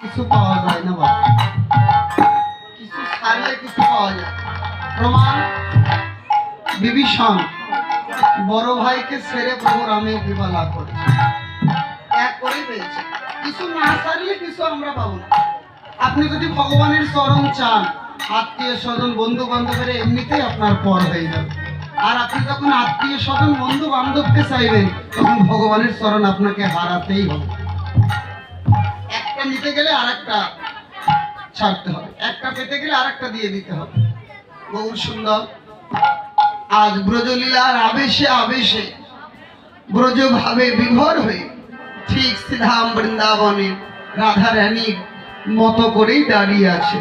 কিছু পাওয়া যায় না বাবা। কিছু ছাড়লে কিছু পাওয়া যায়। প্রমাণ বিভীষণ, বড় ভাইকে ছেড়ে প্রভু রামে এক করে আপনি যদি ভগবানের চরণ চান, আত্মীয় স্বজন বন্ধু বান্ধবের এমনিতেই আপনার পর হয়ে যাবে। আর আপনি যখন আত্মীয় স্বজন বন্ধু বান্ধবকে চাইবেন, তখন ভগবানের চরণ আপনাকে হারাতেই হবে। একটা নিতে গেলে আরেকটা ছাড়তে হবে। একটা পেতে গেলে আরেকটা দিয়ে দিতে হবে। বহু সুন্দর। আজ ব্রজলীলার আবেশে আবেশে ব্রজ ভাবে বিভোর হয়ে ঠিক শ্রীধাম বৃন্দাবনে রাধা রানীর মতো করেই দাঁড়িয়ে আছে।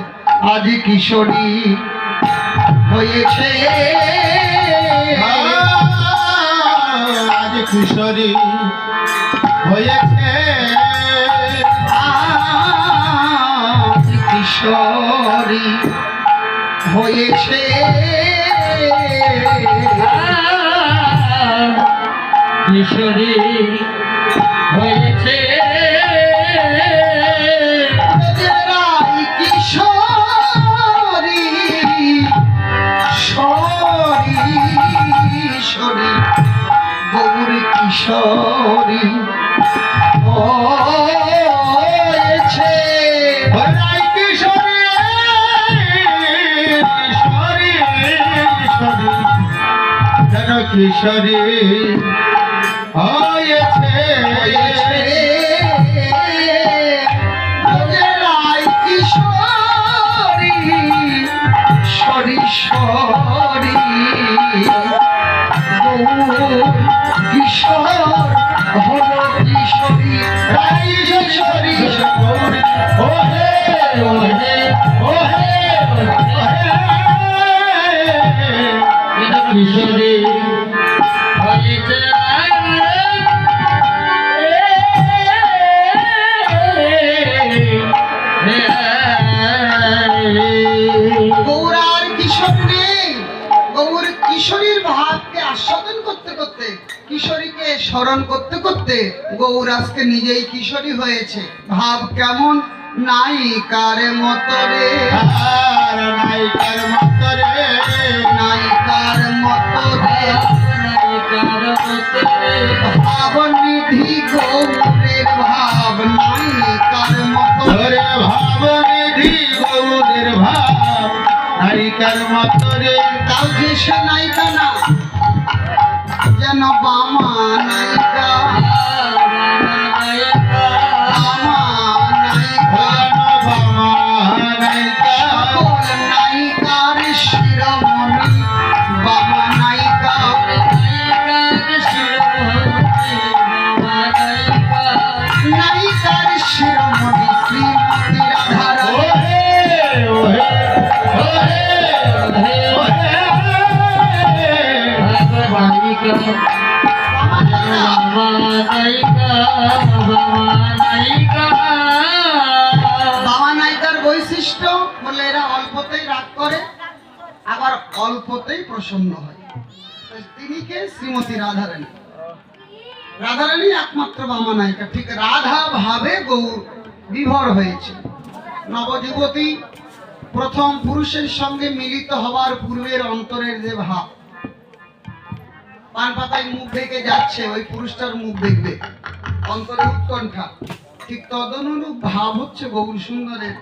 আজ কিশোরী হয়েছে। আজ কিশোরী হয়েছে। কিশোরী হয়েছে। কিশোরী হয়েছে। কিশোরী গৌর কিশোরী। কিশোরী হয়েছে। কিশোরী, সরি সরি। কিশোর হল কিশোরী রাই কিশোরী গৌরী ওহে ওহে ওহে কিশোরী স্মরণ করতে করতে গৌর আজকে নিজেই কিশোরী হয়েছে। ভাব কেমন? নাই কারে মতরে মতরে নায়িকার মতরে ভাব নিধি গৌরের ভাব নায়িকার মতরে ধরে ভাব নিধি গৌরের ভাব নায়িকার মতরে তাও যে সে নায়িকা না যেন বামা অল্পতেই রাগ করে, আবার অল্পতেই প্রসন্ন হয়। তিনি কে? শ্রীমতী রাধারানী। রাধারানী একমাত্র বামা নায়িকা। ঠিক রাধা ভাবে গৌর বিভোর হয়েছে। নবযুবতী প্রথম পুরুষের সঙ্গে মিলিত হওয়ার পূর্বের অন্তরের যে ভাব পান পাতায় মুখ দেখে যাচ্ছে, ওই পুরুষটার মুখ দেখবে। অন্তরে উৎকণ্ঠা। ঠিক তদনুরূপ ভাব হচ্ছে গৌর সুন্দরের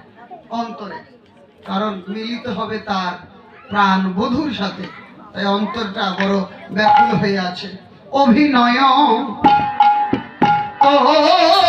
অন্তরে। কারণ মিলিত হবে তার প্রাণ বধুর সাথে। তাই অন্তরটা বড় ব্যাকুল হয়ে আছে। অভিনয় ওই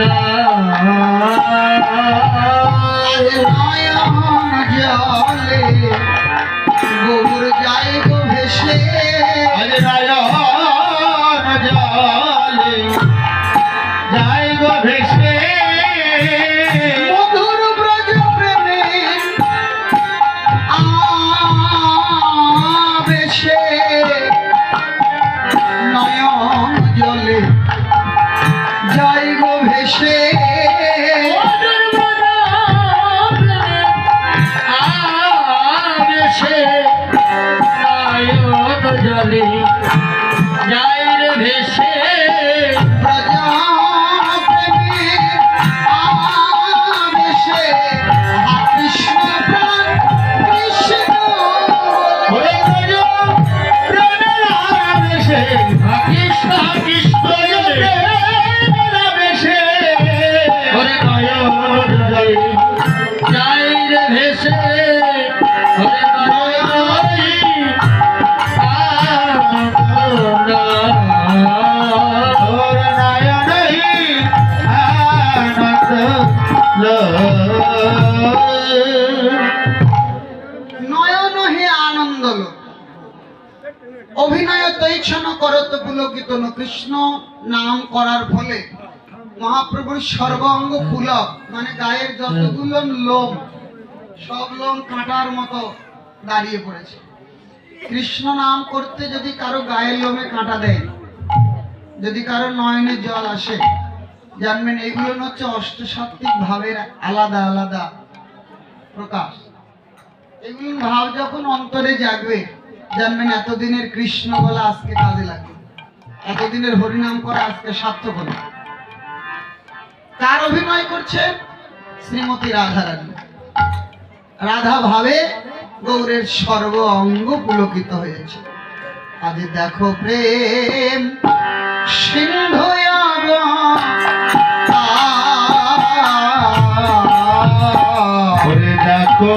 Allah. জলে অভিনয় তৈছন করত পুলকিত। কৃষ্ণ, নাম করার ফলে মহাপ্রভুর সর্বাঙ্গ পুলক মানে গায়ের যতগুলো লোম, সব লোম কাঁটার মতো দাঁড়িয়ে পড়েছে কৃষ্ণ নাম করতে যদি কারও গায়ের লোমে কাঁটা দেয়, যদি কারও নয়নে জল আসে, জানবেন এগুলো হচ্ছে অষ্টসাত্ত্বিক ভাবের আলাদা আলাদা প্রকাশ এগুলো ভাব যখন অন্তরে জাগবে জানবেন এতদিনের কৃষ্ণ বলা আজকে কাজে লাগবে। এতদিনের হরিনাম করা আজকে সার্থক হলো কার অভিনয় করছে? শ্রীমতী রাধারানী রাধা ভাবে গৌরের সর্ব অঙ্গ পুলকিত হয়েছে। আজ দেখো প্রেম সিন্ধু দেখো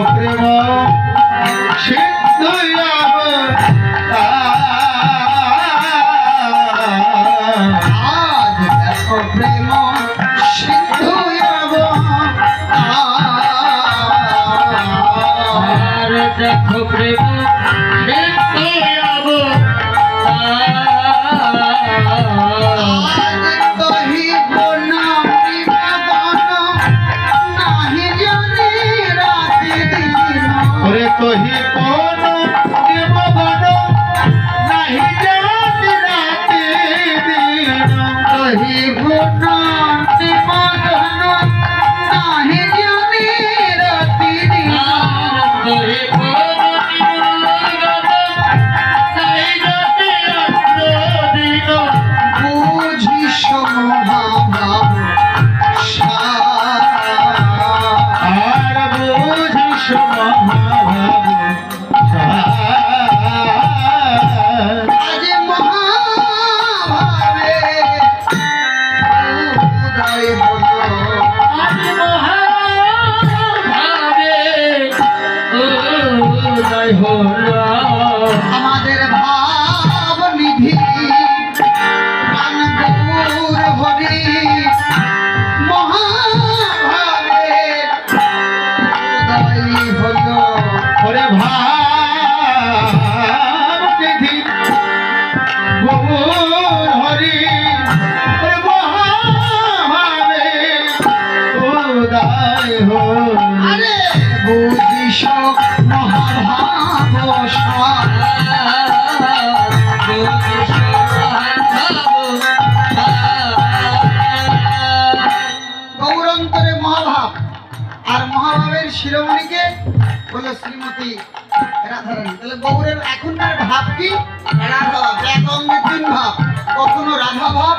কখনো রাধা ভাব,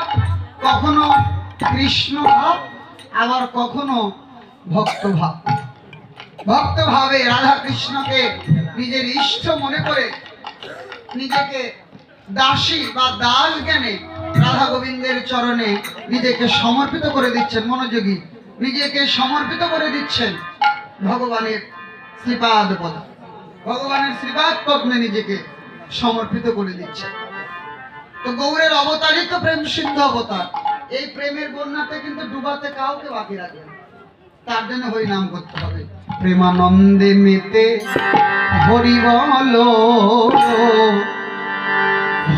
কখনো কৃষ্ণ ভাব, আবার কখনো ভক্ত ভাব। ভক্ত ভাবে রাধা কৃষ্ণকে নিজের ইষ্ট মনে করে নিজেকে দাসী বা দাস জ্ঞানে রাধা গোবিন্দের চরণে নিজেকে সমর্পিত করে দিচ্ছেন মনোযোগী। নিজেকে সমর্পিত করে দিচ্ছেন ভগবানের শ্রীপাদ পদ। ভগবানের শ্রীপাদ পদ্মে নিজেকে সমর্পিত করে দিচ্ছেন তো গৌরের অবতারিত প্রেম সিদ্ধ অবতার। এই প্রেমের বন্যাতে কিন্তু ডুবাতে কাউকে বাকি রাখবে তার জন্য হরি নাম করতে হবে। প্রেমানন্দে মেতে হরি বল।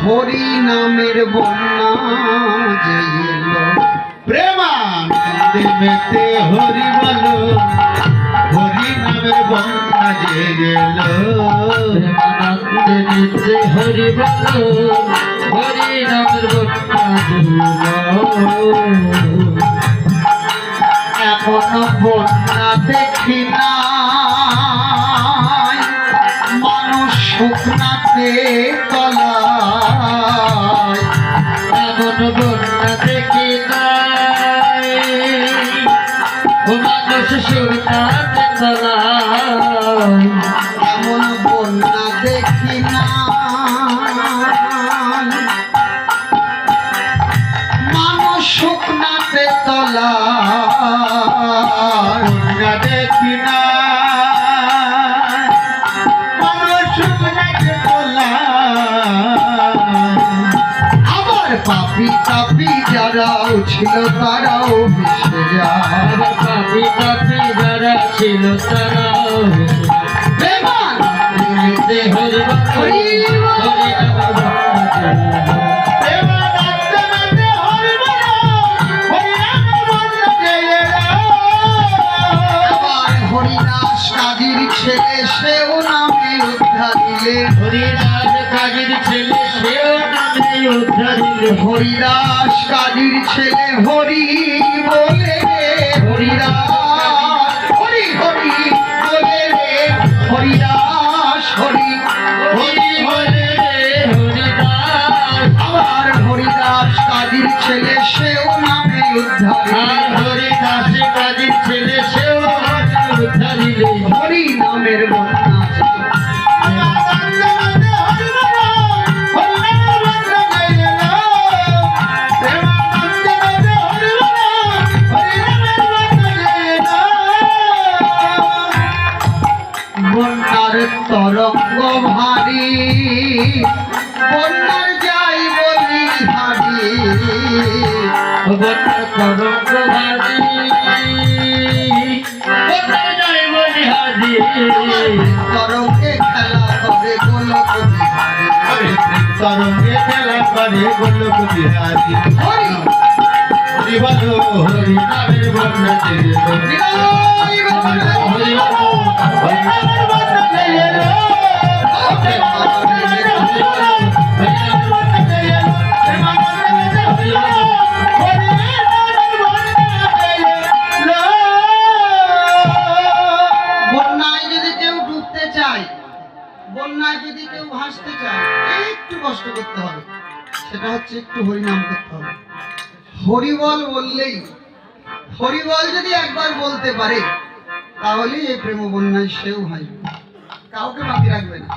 হরি নামের বন্যা যে প্রেমানন্দে মেতে হরি বল। হরি নামের বন্যা যে গেল হরি বল হরি নামের এখনও বন্যা দেখি মানুষ শুকনাতে পাপি তাপি যারাও ছিল তারাও যায়। আবার পাপি পাপি যারা ছিল তারাও প্রেমেতে হরি ছেলে সেও নামে উদ্ধারিলে হরিদাস কাজীর ছেলে হরিদাস কাজীর ছেলে হরি বলে। হরিদাস, হরি হরি বলে রে। হরিদাস, হরি হরি বলে রে। হরিদাস কাজীর ছেলে, সেও নামে আর তরঙ্গ খেলা করে গোলক বিহারী তরঙ্গে খেলা করে গোলক বিহারী হরি হরি বল হরি নামের নিরাই গগনে হরি বল হরি নামের বন্যা জেগে বন্যায় একটু হরিনাম করতে হবে। হরিবল বললেই, হরিবল যদি একবার বলতে পারে তাহলে এই প্রেম বন্যায় সেও ভাসবে কাউকে বাকি রাখবে না।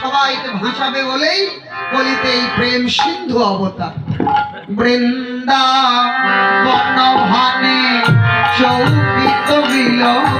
সবাইকে ভাসাবে বলেই কলিতে এই প্রেম সিন্ধু অবতার। বৃন্দা বনভানে চৌকিত বিলোকনে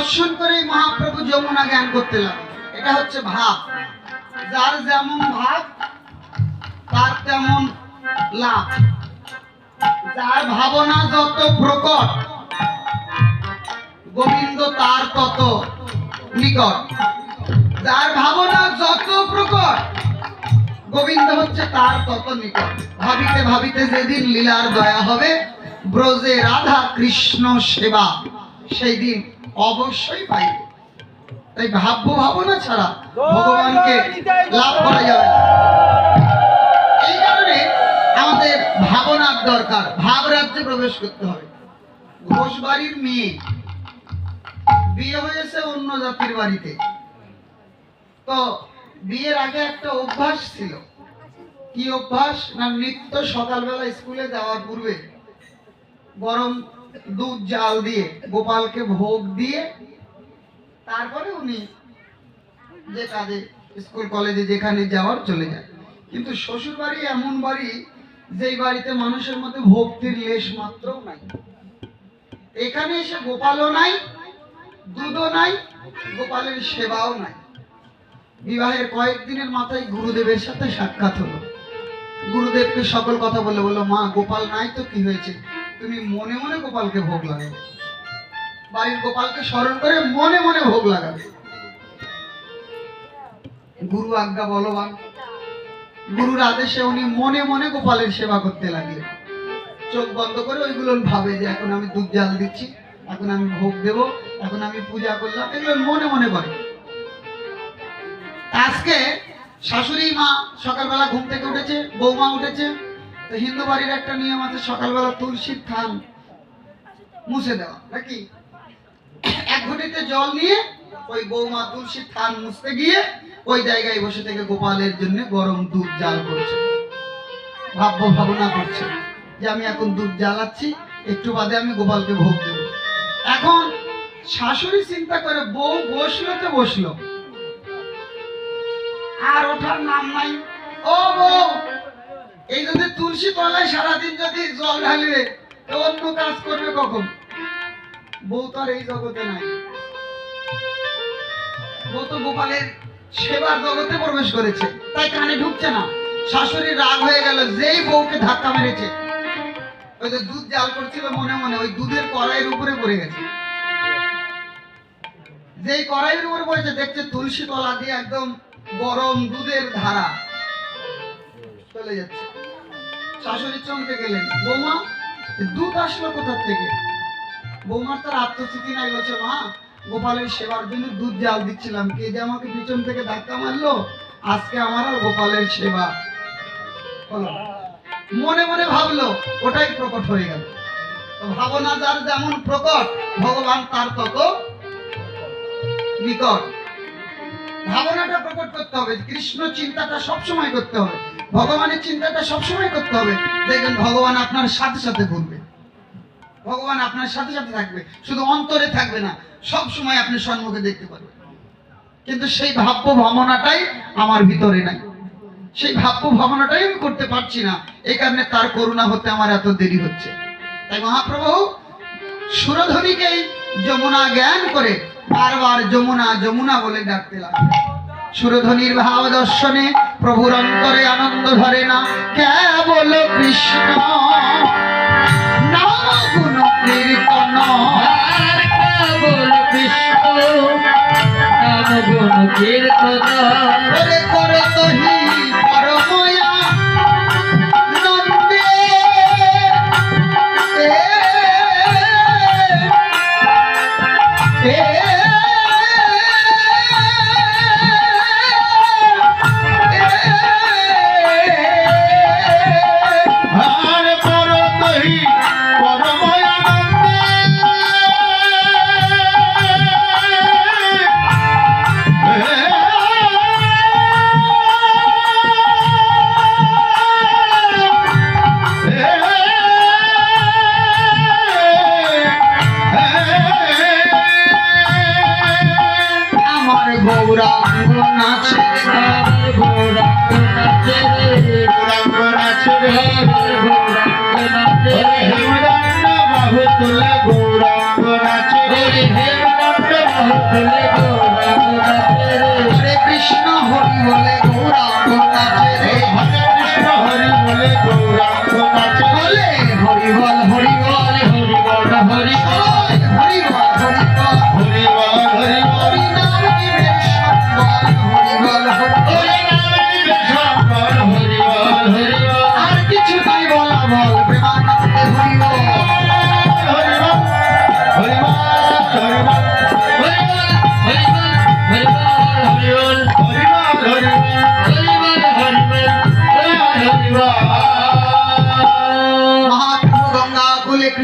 দর্শন করে মহাপ্রভু যমুনা জ্ঞান করতে লাগে এটা হচ্ছে ভাব। যার যেমন ভাব, তার তেমন লাভ। যার ভাবনা যত প্রকট, গোবিন্দ তার তত নিকট। যার ভাবনা যত প্রকট, গোবিন্দ হচ্ছে তার তত নিকট। ভাবিতে ভাবিতে যেদিন লীলার দয়া হবে, ব্রজে রাধা কৃষ্ণ সেবা। সেই দিন অবশ্যই পাইবে। তাই ভাব্য ভাবনা ছাড়া ভগবানকে লাভ করা যাবে এই কারণে আমাদের ভাবনার দরকার ভাব রাজ্যে প্রবেশ করতে হবে। ঘোষ বাড়ির মেয়ে বিয়ে হয়েছে অন্য জাতির বাড়িতে। তো বিয়ের আগে একটা অভ্যাস ছিল। কি অভ্যাস? না নিত্য সকালবেলা স্কুলে যাওয়ার পূর্বে গরম দুধ জাল দিয়ে, গোপালকে ভোগ দিয়ে, তারপরে উনি যে কাজে স্কুল, কলেজে যেখানে যাওয়ার চলে যায়। কিন্তু শ্বশুর বাড়ি এমন বাড়ি যেই বাড়িতে মানুষের মধ্যে ভক্তির লেশ মাত্রও নাই। এখানে এসে গোপালও নাই, দুধও নাই, গোপালের সেবাও নাই। বিবাহের কয়েকদিনের মাথায় গুরুদেবের সাথে সাক্ষাৎ হলো। গুরুদেবকে সকল কথা বলে বলল, মা, গোপাল নাই তো, কি হয়েছে? তুমি মনে মনে গোপালকে ভোগ লাগাবে। বাড়ির গোপালকে স্মরণ করে মনে মনে ভোগ লাগাবে। গুরু আজ্ঞা বলবান, গুরুর আদেশে উনি মনে মনে গোপালের সেবা করতে লাগলেন। চোখ বন্ধ করে ওইগুলো ভাবে যে এখন আমি দুধ জাল দিচ্ছি, এখন আমি ভোগ দেব, এখন আমি পূজা করলাম, এগুলো মনে মনে করে। আজকে শাশুড়ি মা সকালবেলা ঘুম থেকে উঠেছে, বৌমা উঠেছে তো হিন্দু বাড়ির একটা নিয়ম আছে, সকালবেলা তুলসীর থান মুছে দেওয়া, নাকি? এক ঘটিতে জল নিয়ে ওই বৌমা তুলসীর থান মুছতে গিয়ে ওই জায়গায় বসে থেকে গোপালের জন্য গরম দুধ জাল করছে। ভাব্য ভাবনা করছে যে আমি এখন দুধ জ্বালাচ্ছি, একটু বাদে আমি গোপালকে ভোগ দেব। এখন শাশুড়ি চিন্তা করে, বউ বসল তো বসল। আর ওঠার নাম নাই। ও বউ এই যদি তুলসী তলায় সারাদিন যদি জল ঢালবে তো অন্য কাজ করবে কখন? বউ তো আর এই জগতে নাই। বউ তো গোপালের সেবার জগতে প্রবেশ করেছে, তাই কানে ঢুকছে না। শাশুড়ি রাগ হয়ে গেল, যেই বউকে ধাক্কা মেরেছে। ওই যে দুধ জাল করছিল মনে মনে, ওই দুধের কড়াইয়ের উপরে পড়ে গেছে। যেই কড়াইয়ের উপরে পড়েছে, দেখছে তুলসী তলা দিয়ে একদম গরম দুধের ধারা চলে যাচ্ছে। শাশুড়ি চমকে গেলেন, বৌমা দুধ আসলো কোথা থেকে? বৌমার তার আত্মস্থিতি নাই বলছে, মা, গোপালের সেবার জন্য দুধ জাল দিচ্ছিলাম। কে যে আমাকে পিছন থেকে ধাক্কা মারলো, আজকে আমার আর গোপালের সেবা। মনে মনে ভাবলো, ওটাই প্রকট হয়ে গেল। ভাবনা যার যেমন প্রকট, ভগবান তার তত নিকট। ভাবনাটা প্রকট করতে হবে, কৃষ্ণ চিন্তাটা সবসময় করতে হবে, ভগবানের চিন্তাটা সবসময় করতে হবে। দেখবেন ভগবান আপনার সাথে সাথে ঘুরবে। ভগবান আপনার সাথে সাথে থাকবে, শুধু অন্তরে থাকবে না সব সময় আপনি সম্মুখে দেখতে পারবেন। কিন্তু সেই ভাব্য ভাবনাটাই আমার ভিতরে নাই। সেই ভাব্য ভাবনাটাই আমি করতে পারছি না, এই কারণে তার করুণা হতে আমার এত দেরি হচ্ছে। তাই মহাপ্রভু, সুরধনীকেই যমুনা জ্ঞান করে বারবার যমুনা যমুনা বলে ডাকতে লাগলেন সুরধনির ভাব দর্শনে প্রভুর অন্তরে আনন্দ ধরে না। কেবল কৃষ্ণ। কৃষ্ণ। কীর্তন।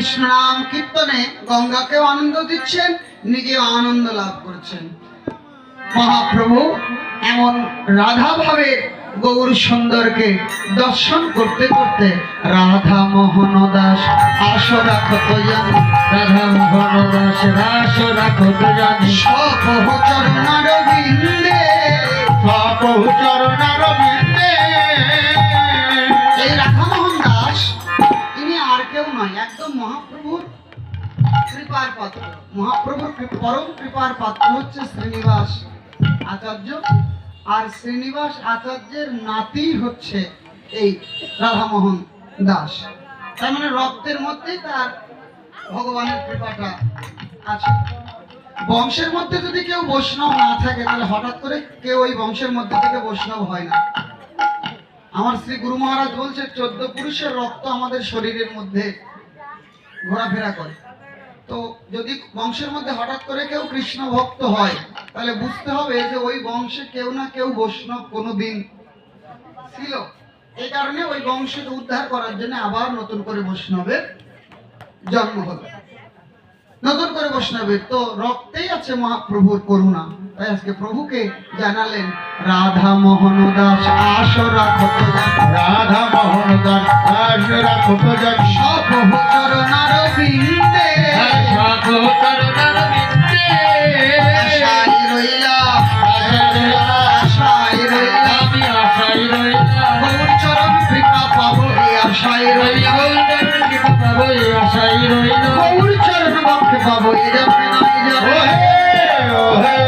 কৃষ্ণ নাম কীর্তনে গঙ্গাকেও আনন্দ দিচ্ছেন, নিজেও আনন্দ লাভ করছেন। মহাপ্রভু এমন রাধা ভাবে গৌর সুন্দরকে দর্শন করতে করতে রাধা মোহন দাস আসরা কত জান রাধা মোহন দাস, রাস রাখো তো জানি সপহ চরণার বিন্দে বাপু চরণার বিন্দে একদম মহাপ্রভুর কৃপার পাত্র মহাপ্রভুর পরম কৃপার পাত্র হচ্ছে শ্রীনিবাস আচার্য। আর শ্রীনিবাস আচার্যের নাতি হচ্ছে এই রাধামোহন দাস। তার মানে রক্তের মধ্যেই তার ভগবানের কৃপাটা আছে। বংশের মধ্যে যদি কেউ বৈষ্ণব না থাকে, তাহলে হঠাৎ করে কেউ ওই বংশের মধ্যে থেকে বৈষ্ণব হয় না। আমার শ্রী গুরু মহারাজ বলছে, চোদ্দ পুরুষের রক্ত আমাদের শরীরের মধ্যে ঘোরাফেরা করে। তো যদি বংশের মধ্যে হঠাৎ করে কেউ কৃষ্ণ ভক্ত হয়, তাহলে বুঝতে হবে যে ওই বংশে কেউ না কেউ বৈষ্ণব কোনোদিন ছিল। এই কারণে ওই বংশকে উদ্ধার করার জন্য আবার নতুন করে বৈষ্ণবের জন্ম হলো। নতুন করে বৈষ্ণবের তো রক্তেই আছে মহাপ্রভুর করুণা। তাই আজকে প্রভুকে জানালেন রাধা মোহন দাস আসরা রাধা মোহন দাস আসরা জন চরণার বিন্দে আশাই Oh, oh, hey, oh, hey.